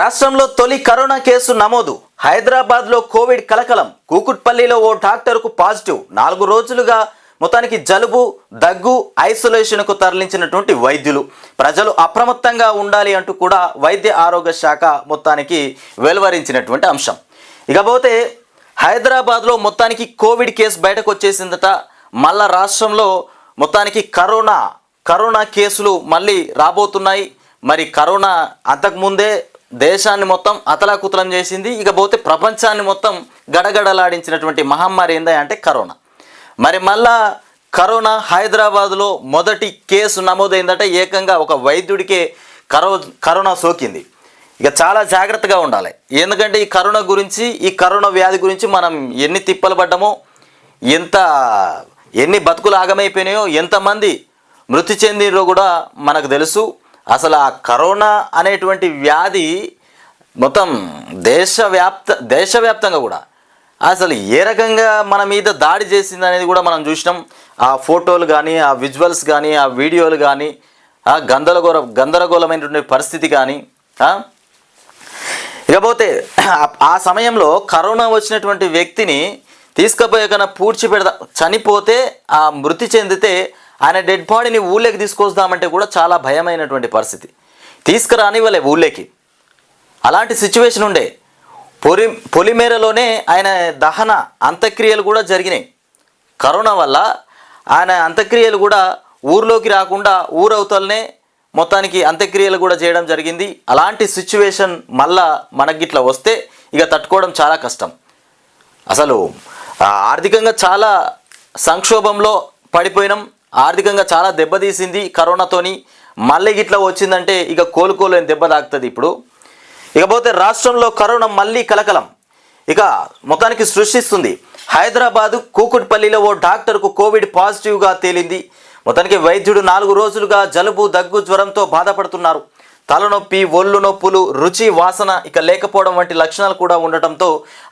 రాష్ట్రంలో తొలి corona case నమోదు. హైదరాబాద్లో కోవిడ్ కలకలం. కూకుట్పల్లిలో ఓ డాక్టర్కు పాజిటివ్. నాలుగు రోజులుగా మొత్తానికి జలుబు దగ్గు ఐసోలేషన్కు తరలించినటువంటి వైద్యులు. ప్రజలు అప్రమత్తంగా ఉండాలి అంటూ కూడా వైద్య ఆరోగ్య శాఖ మొత్తానికి వెలువరించినటువంటి అంశం. ఇకపోతే హైదరాబాద్లో మొత్తానికి కోవిడ్ కేసు బయటకు వచ్చేసిందట. మళ్ళా రాష్ట్రంలో మొత్తానికి కరోనా కరోనా కేసులు మళ్ళీ రాబోతున్నాయి. మరి కరోనా అంతకుముందే దేశాన్ని మొత్తం అతలాకుతలం చేసింది. ఇకపోతే ప్రపంచాన్ని మొత్తం గడగడలాడించినటువంటి మహమ్మారి ఏందా అంటే కరోనా. మరి మళ్ళా కరోనా హైదరాబాద్లో మొదటి కేసు నమోదైందంటే. ఏకంగా ఒక వైద్యుడికే కరో కరోనా సోకింది. ఇక చాలా జాగ్రత్తగా ఉండాలి. ఎందుకంటే ఈ కరోనా గురించి ఈ కరోనా వ్యాధి గురించి మనం ఎన్ని తిప్పలు పడ్డామో ఎంత ఎన్ని బతుకులు ఆగమైపోయినాయో ఎంతమంది మృతి చెందినో కూడా మనకు తెలుసు. అసలు ఆ కరోనా అనేటువంటి వ్యాధి మొత్తం దేశవ్యాప్త దేశవ్యాప్తంగా కూడా అసలు ఏ రకంగా మన మీద దాడి చేసింది అనేది కూడా మనం చూసినాం. ఆ ఫోటోలు కానీ ఆ విజువల్స్ కానీ ఆ వీడియోలు కానీ ఆ గందరగోళ గందరగోళమైనటువంటి పరిస్థితి కానీ ఇకపోతే ఆ- సమయంలో కరోనా వచ్చినటువంటి వ్యక్తిని తీసుకుపోయాక కన్నా పూడ్చి పెడదా చనిపోతే ఆ మృతి చెందితే ఆయన డెడ్ బాడీని ఊళ్ళోకి తీసుకొస్తామంటే కూడా చాలా భయమైనటువంటి పరిస్థితి. తీసుకురానివ్వలే ఊళ్ళోకి. అలాంటి సిచ్యువేషన్ ఉండే. పొలి పొలిమేరలోనే ఆయన దహన అంత్యక్రియలు కూడా జరిగినాయి. కరోనా వల్ల ఆయన అంత్యక్రియలు కూడా ఊర్లోకి రాకుండా ఊరవతలనే మొత్తానికి అంత్యక్రియలు కూడా చేయడం జరిగింది. అలాంటి సిచ్యువేషన్ మళ్ళా మనకి ఇట్లా వస్తే ఇక తట్టుకోవడం చాలా కష్టం. అసలు ఆర్థికంగా చాలా సంక్షోభంలో పడిపోయినాం. ఆర్థికంగా చాలా దెబ్బతీసింది కరోనాతోని. మళ్ళీ గిట్లా వచ్చిందంటే ఇక కోలుకోలేని దెబ్బ తాకుతుంది ఇప్పుడు. ఇకపోతే రాష్ట్రంలో కరోనా మళ్ళీ కలకలం. ఇక మొత్తానికి సృష్టిస్తుంది. హైదరాబాద్ కూకుట్పల్లిలో ఓ డాక్టర్కు కోవిడ్ పాజిటివ్గా తేలింది. మొత్తానికి వైద్యుడు నాలుగు రోజులుగా జలుబు దగ్గు జ్వరంతో బాధపడుతున్నారు. తలనొప్పి ఒళ్ళు నొప్పులు రుచి వాసన ఇక లేకపోవడం వంటి లక్షణాలు కూడా ఉండటంతో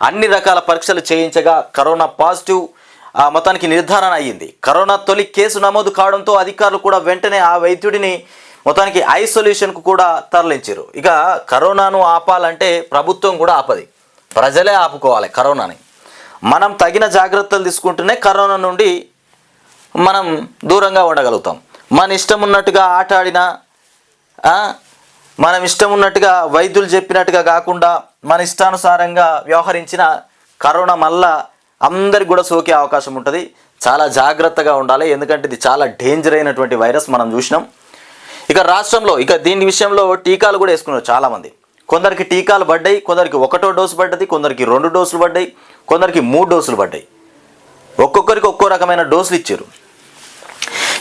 అన్ని రకాల పరీక్షలు చేయించగా కరోనా పాజిటివ్ మొత్తానికి నిర్ధారణ అయ్యింది. కరోనా తొలి కేసు నమోదు కావడంతో అధికారులు కూడా వెంటనే ఆ వైద్యుడిని మొత్తానికి ఐసోలేషన్కు కూడా తరలించారు. ఇక కరోనాను ఆపాలంటే ప్రభుత్వం కూడా ఆపది. ప్రజలే ఆపుకోవాలి కరోనాని. మనం తగిన జాగ్రత్తలు తీసుకుంటూనే కరోనా నుండి మనం దూరంగా ఉండగలుగుతాం. మన ఇష్టం ఉన్నట్టుగా ఆట ఆడినా మనం ఇష్టం ఉన్నట్టుగా వైద్యులు చెప్పినట్టుగా కాకుండా మన ఇష్టానుసారంగా వ్యవహరించిన కరోనా మళ్ళా అందరికి కూడా సోకే అవకాశం ఉంటుంది. చాలా జాగ్రత్తగా ఉండాలి. ఎందుకంటే ఇది చాలా డేంజర్ అయినటువంటి వైరస్ మనం చూసినాం. ఇక రాష్ట్రంలో ఇక దీని విషయంలో టీకాలు కూడా వేసుకున్నారు చాలామంది. కొందరికి టీకాలు పడ్డాయి కొందరికి ఒకటో డోసు పడ్డది కొందరికి రెండు డోసులు పడ్డాయి కొందరికి మూడు డోసులు పడ్డాయి. ఒక్కొక్కరికి ఒక్కో రకమైన డోసులు ఇచ్చారు.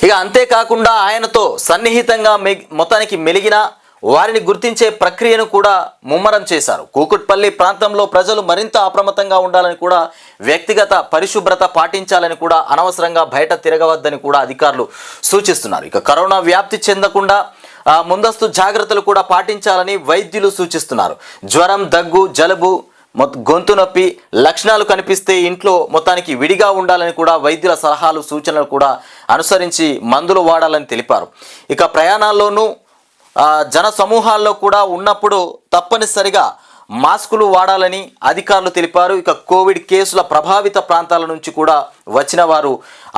ఇక అంతేకాకుండా ఆయనతో సన్నిహితంగా మె- మొత్తానికి మెలిగిన వారిని గుర్తించే ప్రక్రియను కూడా ముమ్మరం చేశారు. కూకుట్పల్లి ప్రాంతంలో ప్రజలు మరింత అప్రమత్తంగా ఉండాలని కూడా వ్యక్తిగత పరిశుభ్రత పాటించాలని కూడా అనవసరంగా బయట తిరగవద్దని కూడా అధికారులు సూచిస్తున్నారు. ఇక కరోనా వ్యాప్తి చెందకుండా ముందస్తు జాగ్రత్తలు కూడా పాటించాలని వైద్యులు సూచిస్తున్నారు. జ్వరం దగ్గు జలుబు గొంతు నొప్పి లక్షణాలు కనిపిస్తే ఇంట్లో మొత్తానికి విడిగా ఉండాలని కూడా వైద్యుల సలహాలు సూచనలు కూడా అనుసరించి మందులు వాడాలని తెలిపారు. ఇక ప్రయాణాల్లోనూ జన సమూహాల్లో కూడా ఉన్నప్పుడు తప్పనిసరిగా మాస్కులు వాడాలని అధికారులు తెలిపారు. ఇక కోవిడ్ కేసుల ప్రభావిత ప్రాంతాల నుంచి కూడా వచ్చిన వారు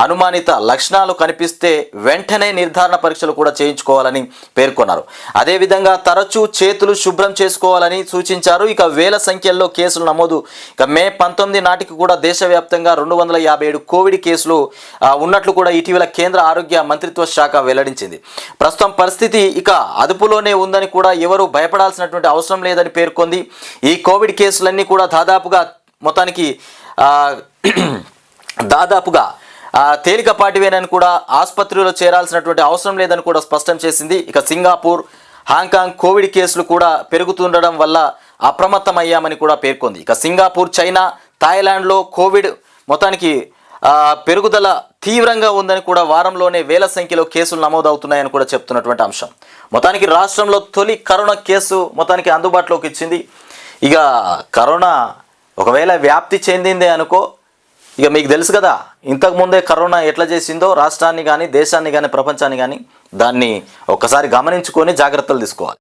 అనుమానిత లక్షణాలు కనిపిస్తే వెంటనే నిర్ధారణ పరీక్షలు కూడా చేయించుకోవాలని పేర్కొన్నారు. అదేవిధంగా తరచూ చేతులు శుభ్రం చేసుకోవాలని సూచించారు. ఇక వేల సంఖ్యల్లో కేసులు నమోదు. ఇక మే పంతొమ్మిది నాటికి కూడా దేశవ్యాప్తంగా రెండు వందల యాభై ఏడు కోవిడ్ కేసులు ఉన్నట్లు కూడా ఇటీవల కేంద్ర ఆరోగ్య మంత్రిత్వ శాఖ వెల్లడించింది. ప్రస్తుతం పరిస్థితి ఇక అదుపులోనే ఉందని కూడా ఎవరు భయపడాల్సినటువంటి అవసరం లేదని పేర్కొంది. ఈ కోవిడ్ కేసులన్నీ కూడా దాదాపుగా మొత్తానికి దాదాపుగా తేలికపాటివేనని కూడా ఆసుపత్రిలో చేరాల్సినటువంటి అవసరం లేదని కూడా స్పష్టం చేసింది. ఇక సింగాపూర్ హాంకాంగ్ కోవిడ్ కేసులు కూడా పెరుగుతుండడం వల్ల అప్రమత్తమయ్యామని కూడా పేర్కొంది. ఇక సింగాపూర్ చైనా థాయిలాండ్లో కోవిడ్ మొత్తానికి పెరుగుదల తీవ్రంగా ఉందని కూడా వారంలోనే వేల సంఖ్యలో కేసులు నమోదవుతున్నాయని కూడా చెప్తున్నటువంటి అంశం. మొత్తానికి రాష్ట్రంలో తొలి కరోనా కేసు మొత్తానికి అందుబాటులోకి ఇచ్చింది. ఇక కరోనా ఒకవేళ వ్యాప్తి చెందిందే అనుకో ఇక మీకు తెలుసు కదా ఇంతకుముందే కరోనా ఎట్లా చేసిందో రాష్ట్రాన్ని కానీ దేశాన్ని కానీ ప్రపంచాన్ని కానీ దాన్ని ఒక్కసారి గమనించుకొని జాగ్రత్తలు తీసుకోవాలి.